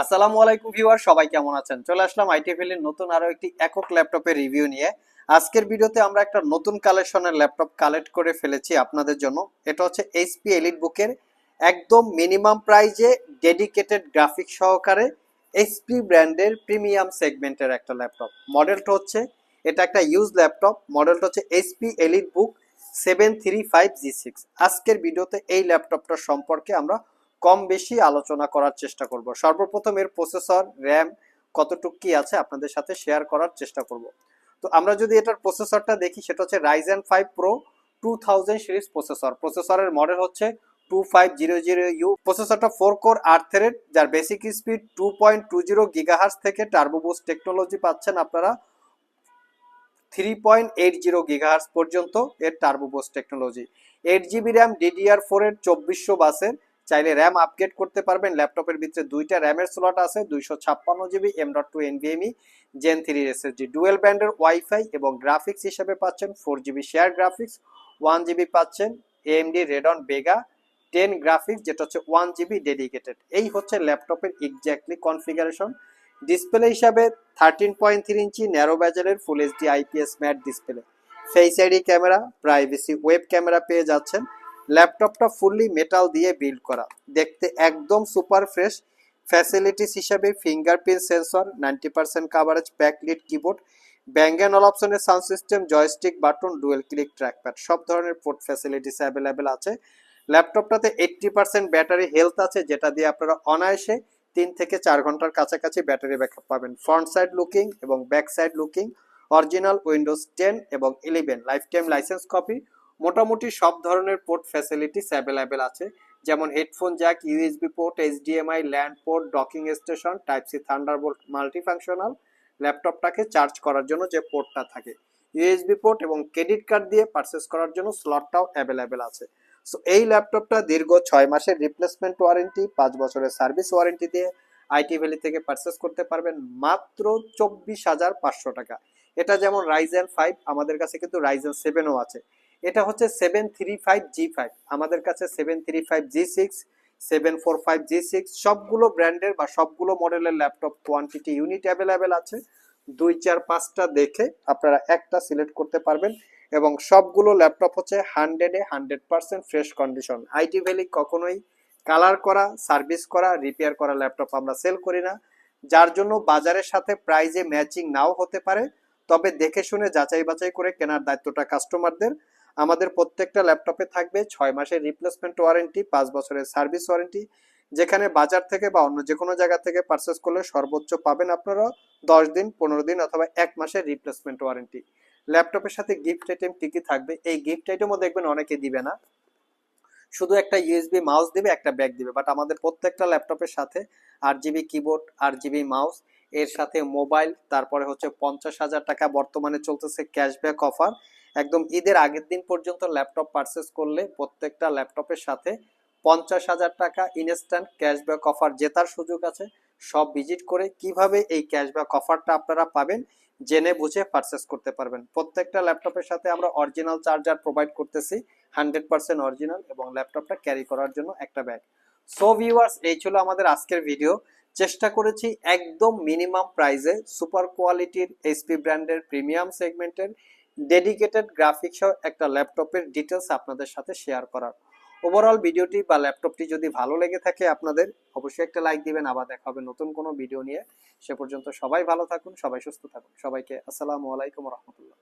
আসসালামু আলাইকুম ভিউয়ার সবাই কেমন আছেন? চলে আসলাম আইটি ভ্যালির নতুন আরও একটি একক ল্যাপটপের রিভিউ নিয়ে। আজকের ভিডিওতে আমরা একটা নতুন কালেকশনের ল্যাপটপ কালেক্ট করে ফেলেছি আপনাদের জন্য। এটা হচ্ছে এইচপি এলিট বুকের একদম মিনিমাম প্রাইজে ডেডিকেটেড গ্রাফিক সহকারে এইচপি ব্র্যান্ডের প্রিমিয়াম সেগমেন্টের একটা ল্যাপটপ। মডেলটা হচ্ছে, এটা একটা ইউজ ল্যাপটপ। মডেলটা হচ্ছে HP elite book seven three five G six আজকের ভিডিওতে এই ল্যাপটপটা সম্পর্কে আমরা কম বেশি আলোচনা করার চেষ্টা করব। সর্বপ্রথম এর প্রসেসর, র্যাম কতটুকু কি আছে আপনাদের সাথে শেয়ার করার চেষ্টা করব। তো আমরা যদি এটার প্রসেসরটা দেখি, সেটা হচ্ছে Ryzen five pro two thousand series processor. প্রসেসরের মডেল হচ্ছে two five zero zero U প্রসেসরটা four core আট থ্রেড যার basic speed two point two zero gigahertz থেকে টার্বোবুস টেকনোলজি পাচ্ছেন আপনারা three point eight zero gigahertz পর্যন্ত এর turbo boost technology eight GB RAM DDR four এর, চব্বিশশো বাসের চাইলে র্যাম আপগ্রেড করতে পারবেন। ল্যাপটপের ভিতরে দুইটা র্যামের স্লট আছে, দুইশো ছাপ্পান্ন GB M dot two NVMe Gen three SSD dual ব্যান্ডের ওয়াইফাই এবং গ্রাফিক্স হিসেবে পাচ্ছেন four GB share graphics one GB পাচ্ছেন AMD Radeon Vega ten graphics যেটা হচ্ছে ওয়ান জিবি ডেডিকেটেড এই হচ্ছে ল্যাপটপের এক্স্যাক্টলি কনফিগারেশন ডিসপ্লে হিসাবে thirteen point three inch narrow ব্যাজেলের full HD IPS matte display face ID camera privacy web camera পেয়ে যাচ্ছেন। ল্যাপটপটা ফুললি মেটাল দিয়ে বিল্ড করা। দেখতে একদম সুপার ফ্রেশ ফ্যাসিলিটিস হিসাবে fingerprint sensor ninety percent coverage backlit keyboard ব্যাঙ্গেন all অপশনের sound system joystick button dual click trackpad সব ধরনের পোর্ট ফ্যাসিলিটিস অ্যাভেলেবেল আছে। ল্যাপটপটাতে এইট্টি পার্সেন্ট ব্যাটারি হেলথ আছে, যেটা দিয়ে আপনারা অনায়াসে তিন থেকে চার ঘণ্টার কাছাকাছি ব্যাটারি ব্যাকআপ পাবেন। ফ্রন্ট সাইড লুকিং এবং back side looking original Windows ten এবং eleven life time license copy মোটামুটি সব ধরনের পোর্ট ফ্যাসিলিটিস অ্যাভেলেবেল আছে। যেমন headphone jack USB port HDMI LAN port docking station type C Thunderbolt multifunctional ল্যাপটপটাকে charge করার জন্য যে পোর্টটা থাকে। ইউএসবি পোর্ট এবং ক্রেডিট কার্ড দিয়ে পারচেস করার জন্য স্লটটাও অ্যাভেলেবেল আছে। সো এই ল্যাপটপটা দীর্ঘ ছয় মাসের রিপ্লেসমেন্ট ওয়ারেন্টি পাঁচ বছরের সার্ভিস ওয়ারেন্টি দিয়ে আইটি ভ্যালি থেকে পারচেস করতে পারবেন মাত্র চব্বিশ হাজার পাঁচশো টাকা। এটা যেমন রাইজেন ফাইভ আমাদের কাছে কিন্তু রাইজেন সেভেনও আছে। এটা হচ্ছে seven three five G five আমাদের কাছে seven three five G six seven four five G six সবগুলো ব্র্যান্ডের বা সবগুলো মডেলের ল্যাপটপ কোয়ান্টিটি ইউনিট অ্যাভেলেবেল আছে। দুই, চার, পাঁচটা দেখে আপনারা একটা সিলেক্ট করতে পারবেন এবং সবগুলো ল্যাপটপ হচ্ছে হান্ড্রেডে hundred percent fresh condition IT Valley কখনোই কালার করা সার্ভিস করা রিপেয়ার করা ল্যাপটপ আমরা সেল করি না। যার জন্য বাজারের সাথে প্রাইজে ম্যাচিং নাও হতে পারে। তবে দেখে শুনে যাচাই বাছাই করে কেনার দায়িত্বটা কাস্টমারদের আমাদের প্রত্যেকটা ল্যাপটপে থাকবে ছয় মাসের রিপ্লেসমেন্ট ওয়ারেন্টি পাঁচ বছরের সার্ভিস ওয়ারেন্টি যেখানে বাজার থেকে বা অন্য যে কোনো জায়গা থেকে পারচেস করলে সর্বোচ্চ পাবেন আপনারা দশ দিন, পনেরো দিন অথবা এক মাসের রিপ্লেসমেন্ট ওয়ারেন্টি ল্যাপটপের সাথে গিফট আইটেম কি কি থাকবে? এই গিফট আইটেমও দেখবেন অনেকে দিবে না। শুধু একটা ইউএসবি মাউস দিবে, একটা ব্যাগ দিবে বাট আমাদের প্রত্যেকটা ল্যাপটপের সাথে আট জিবি কিবোর্ড আট জিবি মাউস এর সাথে মোবাইল তারপরে হচ্ছে পঞ্চাশ হাজার টাকা বর্তমানে চলতেছে ক্যাশব্যাক অফার একদম ঈদের আগের দিন পর্যন্ত ল্যাপটপ পারচেস করলে প্রত্যেকটা ল্যাপটপের সাথে পঞ্চাশ হাজার টাকা ইনস্ট্যান্ট ক্যাশব্যাক অফার জেতার সুযোগ আছে। সব ভিজিট করে কীভাবে এই ক্যাশব্যাক অফারটা আপনারা পাবেন জেনে বুঝে পারচেস করতে পারবেন। প্রত্যেকটা ল্যাপটপের সাথে আমরা অরিজিনাল চার্জার প্রোভাইড করতেছি হান্ড্রেড পার্সেন্ট অরিজিনাল এবং ল্যাপটপটা ক্যারি করার জন্য একটা ব্যাগ সো ভিউয়ার্স এই ছিল আমাদের আজকের ভিডিও চেষ্টা করেছি একদম মিনিমাম প্রাইসে সুপার কোয়ালিটির এইচপি ব্র্যান্ডের প্রিমিয়াম সেগমেন্টের ডেডিকেটেড গ্রাফিক্স একটা ল্যাপটপের ডিটেলস আপনাদের সাথে শেয়ার করার। ওভারঅল ভিডিওটি বা ল্যাপটপটি যদি ভালো লেগে থাকে আপনাদের, অবশ্যই একটা লাইক দিবেন। আবার দেখা হবে নতুন কোনো ভিডিও নিয়ে। সে পর্যন্ত সবাই ভালো থাকুন, সবাই সুস্থ থাকুন। সবাইকে আসসালামু আলাইকুম রহমতুল্লাহ।